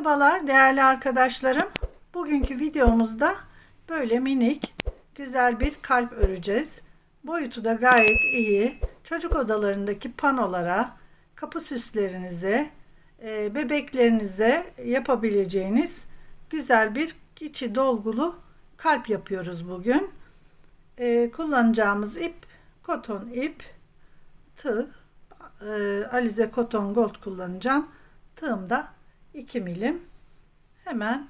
Merhabalar değerli arkadaşlarım. Bugünkü videomuzda böyle minik güzel bir kalp öreceğiz. Boyutu da gayet iyi. Çocuk odalarındaki panolara, kapı süslerinize, e, bebeklerinize yapabileceğiniz güzel bir içi dolgulu kalp yapıyoruz bugün. E, kullanacağımız ip koton ip, tığ, e, Alize Koton Gold kullanacağım. Tığım da 2 milim. Hemen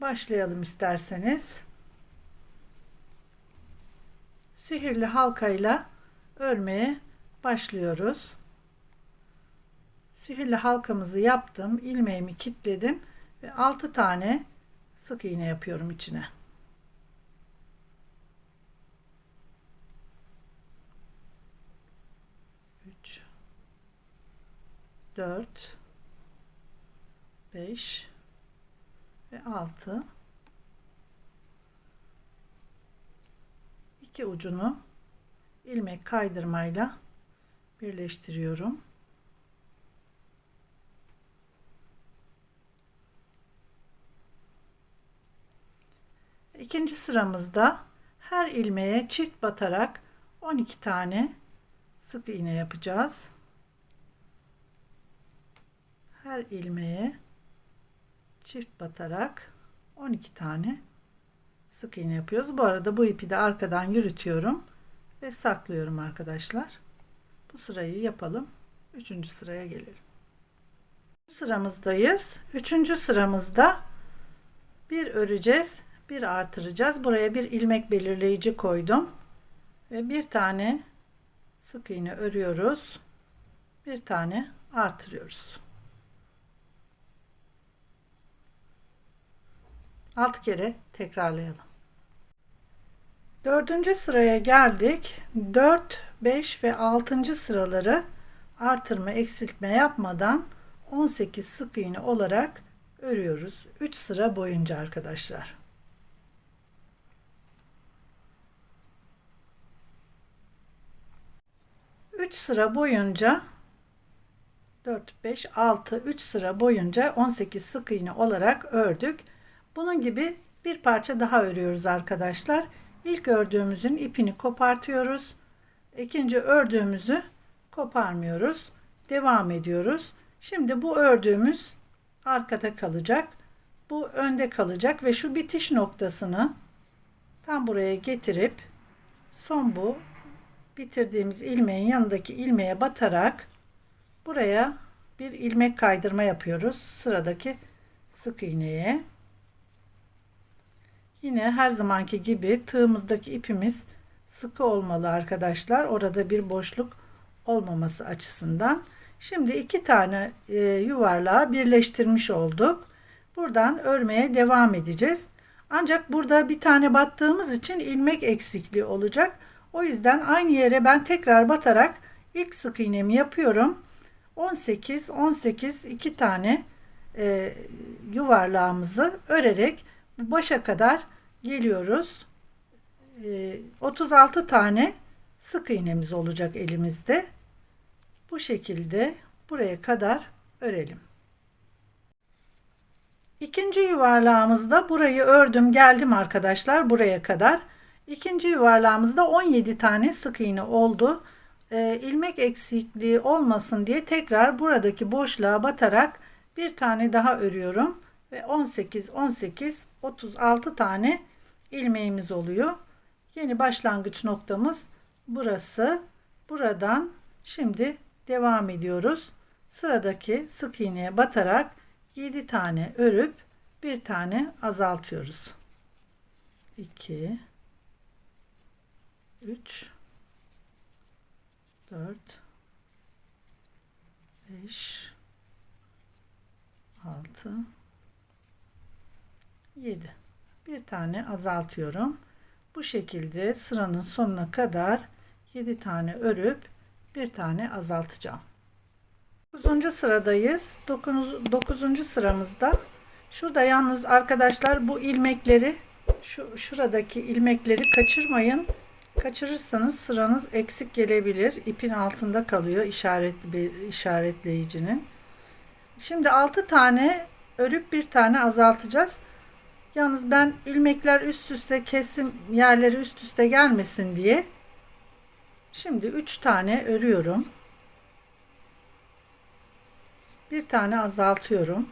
başlayalım isterseniz. Sihirli halkayla örmeye başlıyoruz. Sihirli halkamızı yaptım. ilmeğimi kilitledim ve 6 tane sık iğne yapıyorum içine. Üç, dört, 5 ve 6 iki ucunu ilmek kaydırmayla birleştiriyorum. İkinci sıramızda her ilmeğe çift batarak 12 tane sık iğne yapacağız her ilmeğe çift batarak 12 tane sık iğne yapıyoruz. Bu arada bu ipi de arkadan yürütüyorum ve saklıyorum arkadaşlar. Bu sırayı yapalım. Üçüncü sıraya gelelim. Sıramızdayız. Üçüncü sıramızda bir öreceğiz, bir artıracağız. Buraya bir ilmek belirleyici koydum ve bir tane sık iğne örüyoruz. Bir tane artırıyoruz. 6 kere tekrarlayalım. Dördüncü sıraya geldik. 4, 5 ve 6. sıraları artırma eksiltme yapmadan 18 sık iğne olarak örüyoruz. 3 sıra boyunca arkadaşlar. Üç sıra boyunca 4, 5, 6, 3 sıra boyunca 18 sık iğne olarak ördük. Bunun gibi bir parça daha örüyoruz arkadaşlar. İlk ördüğümüzün ipini kopartıyoruz. İkinci ördüğümüzü koparmıyoruz. Devam ediyoruz. Şimdi bu ördüğümüz arkada kalacak. Bu önde kalacak ve şu bitiş noktasını tam buraya getirip son bu bitirdiğimiz ilmeğin yanındaki ilmeğe batarak buraya bir ilmek kaydırma yapıyoruz. Sıradaki sık iğneye. Yine her zamanki gibi tığımızdaki ipimiz sıkı olmalı arkadaşlar. Orada bir boşluk olmaması açısından. Şimdi iki tane e, yuvarlağı birleştirmiş olduk. Buradan örmeye devam edeceğiz. Ancak burada bir tane battığımız için ilmek eksikliği olacak. O yüzden aynı yere ben tekrar batarak ilk sık iğnemi yapıyorum. 18 18 iki tane e, yuvarlağımızı örerek başa kadar geliyoruz. E, 36 tane sık iğnemiz olacak elimizde. Bu şekilde buraya kadar örelim. İkinci yuvarlağımızda burayı ördüm geldim arkadaşlar buraya kadar. İkinci yuvarlağımızda 17 tane sık iğne oldu. E, ilmek eksikliği olmasın diye tekrar buradaki boşluğa batarak bir tane daha örüyorum ve 18 18 36 tane ilmeğimiz oluyor. Yeni başlangıç noktamız burası. Buradan şimdi devam ediyoruz. Sıradaki sık iğneye batarak 7 tane örüp bir tane azaltıyoruz. 2 3 4 5 6 7 bir tane azaltıyorum bu şekilde sıranın sonuna kadar 7 tane örüp bir tane azaltacağım 9. sıradayız 9. 9. sıramızda şurada yalnız arkadaşlar bu ilmekleri şu şuradaki ilmekleri kaçırmayın kaçırırsanız sıranız eksik gelebilir ipin altında kalıyor işaretli işaretleyicinin şimdi 6 tane örüp bir tane azaltacağız. Yalnız ben ilmekler üst üste kesim yerleri üst üste gelmesin diye şimdi 3 tane örüyorum. Bir tane azaltıyorum.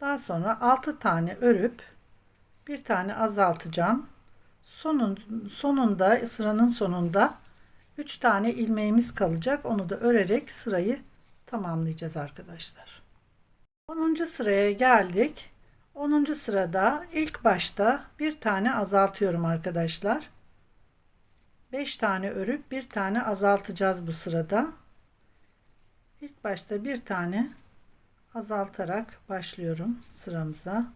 Daha sonra 6 tane örüp bir tane azaltacağım. Sonun, sonunda sıranın sonunda 3 tane ilmeğimiz kalacak. Onu da örerek sırayı tamamlayacağız arkadaşlar. 10. sıraya geldik. 10. sırada ilk başta bir tane azaltıyorum arkadaşlar. 5 tane örüp bir tane azaltacağız bu sırada. İlk başta bir tane azaltarak başlıyorum sıramıza.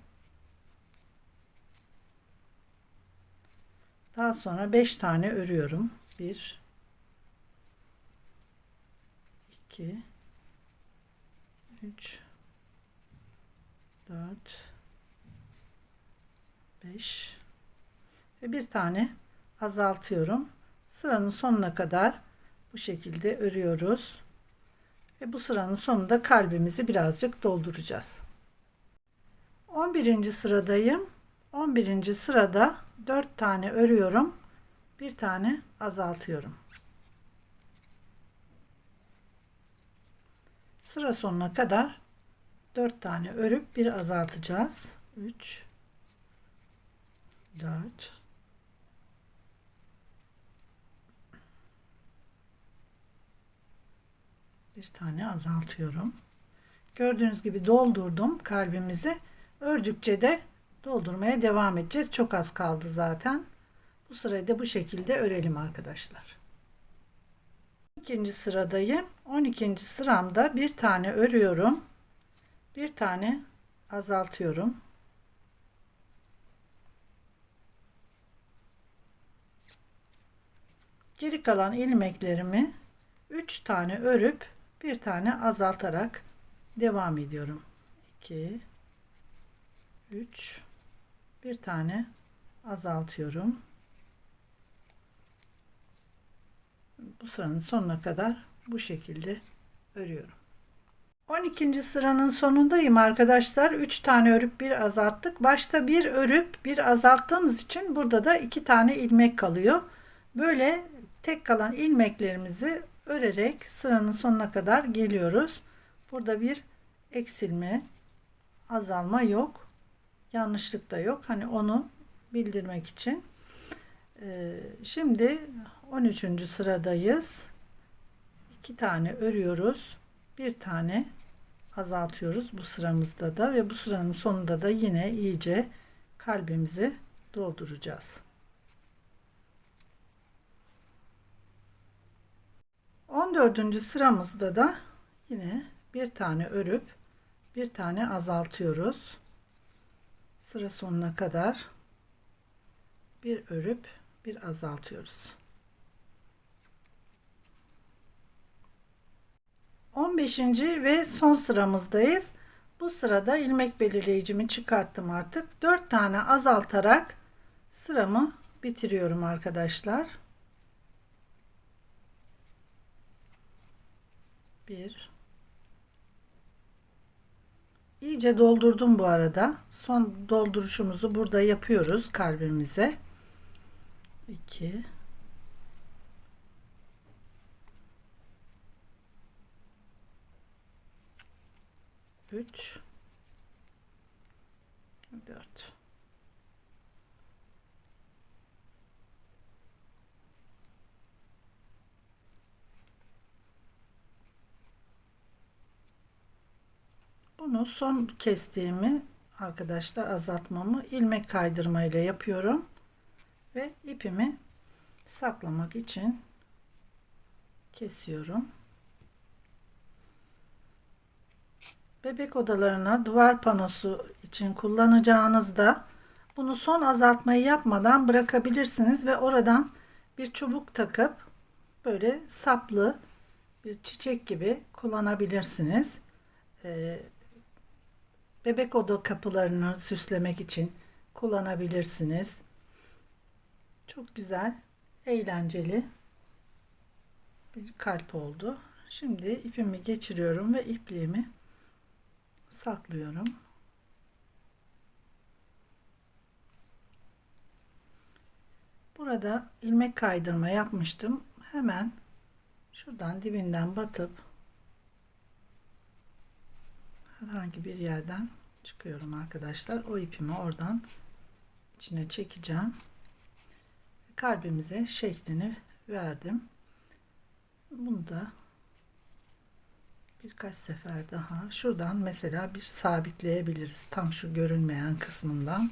Daha sonra 5 tane örüyorum. 1 2 3 4 5 ve bir tane azaltıyorum. Sıranın sonuna kadar bu şekilde örüyoruz. Ve bu sıranın sonunda kalbimizi birazcık dolduracağız. 11. sıradayım. 11. sırada 4 tane örüyorum. Bir tane azaltıyorum. Sıra sonuna kadar 4 tane örüp bir azaltacağız. 3 4 bir tane azaltıyorum. Gördüğünüz gibi doldurdum kalbimizi. Ördükçe de doldurmaya devam edeceğiz. Çok az kaldı zaten. Bu sırayı da bu şekilde örelim arkadaşlar. İkinci sıradayım. 12. sıramda bir tane örüyorum. Bir tane azaltıyorum. Geri kalan ilmeklerimi 3 tane örüp bir tane azaltarak devam ediyorum. 2 3 bir tane azaltıyorum. Bu sıranın sonuna kadar bu şekilde örüyorum. 12. sıranın sonundayım arkadaşlar. 3 tane örüp bir azalttık. Başta bir örüp bir azalttığımız için burada da 2 tane ilmek kalıyor. Böyle tek kalan ilmeklerimizi örerek sıranın sonuna kadar geliyoruz. Burada bir eksilme, azalma yok. Yanlışlık da yok. Hani onu bildirmek için. Ee, şimdi 13. sıradayız. 2 tane örüyoruz. Bir tane azaltıyoruz bu sıramızda da ve bu sıranın sonunda da yine iyice kalbimizi dolduracağız. 14. sıramızda da yine bir tane örüp bir tane azaltıyoruz. Sıra sonuna kadar bir örüp bir azaltıyoruz. 15. ve son sıramızdayız. Bu sırada ilmek belirleyicimi çıkarttım artık. 4 tane azaltarak sıramı bitiriyorum arkadaşlar. 1 İyice doldurdum bu arada. Son dolduruşumuzu burada yapıyoruz kalbimize. 2 3 4 Bunu son kestiğimi arkadaşlar azaltmamı ilmek kaydırma ile yapıyorum ve ipimi saklamak için kesiyorum. Bebek odalarına duvar panosu için kullanacağınızda bunu son azaltmayı yapmadan bırakabilirsiniz ve oradan bir çubuk takıp böyle saplı bir çiçek gibi kullanabilirsiniz. Ee, bebek oda kapılarını süslemek için kullanabilirsiniz. Çok güzel, eğlenceli bir kalp oldu. Şimdi ipimi geçiriyorum ve ipliğimi saklıyorum. Burada ilmek kaydırma yapmıştım. Hemen şuradan dibinden batıp herhangi bir yerden çıkıyorum arkadaşlar. O ipimi oradan içine çekeceğim. Kalbimize şeklini verdim. Bunu da birkaç sefer daha şuradan mesela bir sabitleyebiliriz. Tam şu görünmeyen kısmından.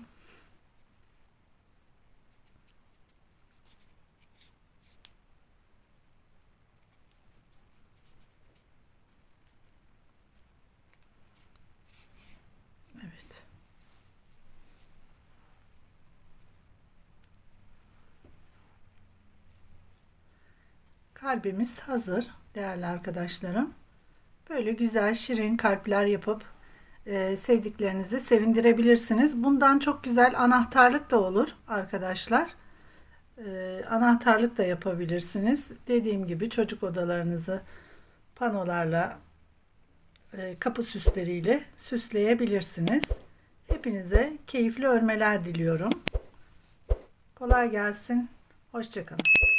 Kalbimiz hazır değerli arkadaşlarım. Böyle güzel şirin kalpler yapıp e, sevdiklerinizi sevindirebilirsiniz. Bundan çok güzel anahtarlık da olur arkadaşlar. E, anahtarlık da yapabilirsiniz. Dediğim gibi çocuk odalarınızı panolarla e, kapı süsleriyle süsleyebilirsiniz. Hepinize keyifli örmeler diliyorum. Kolay gelsin. Hoşçakalın.